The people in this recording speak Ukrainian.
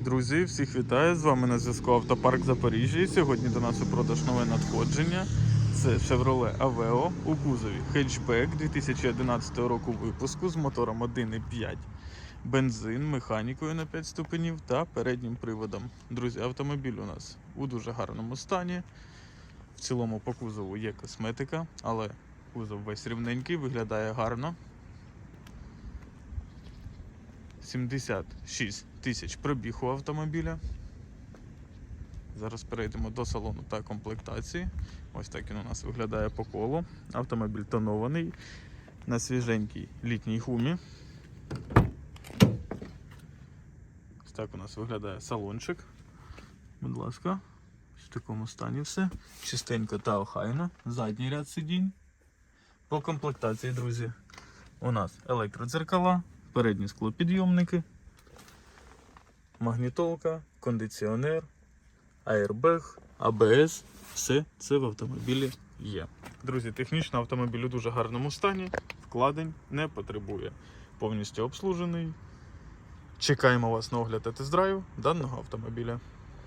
Друзі, всіх вітаю! З вами на зв'язку Автопарк Запоріжжя. Сьогодні до нас у продаж нове надходження. Це Chevrolet Aveo у кузові хетчбек 2011 року випуску з мотором 1.5, бензин, механікою на 5 ступенів та переднім приводом. Друзі, автомобіль у нас у дуже гарному стані. В цілому по кузову є косметика, але кузов весь рівненький, виглядає гарно. 76 тисяч пробіг у автомобіля. Зараз перейдемо до салону та комплектації. Ось так він у нас виглядає по колу. Автомобіль тонований на свіженькій літній гумі. Ось так у нас виглядає салончик. Будь ласка, в такому стані все. Чистенько та охайно. Задній ряд сидінь. По комплектації, друзі, у нас електродзеркала, передні склопідйомники, магнітолка, кондиціонер, аербег, АБС. Все це в автомобілі є. Друзі, технічно автомобіль у дуже гарному стані, вкладень не потребує. Повністю обслужений. Чекаємо вас на огляд та тест-драйв даного автомобіля.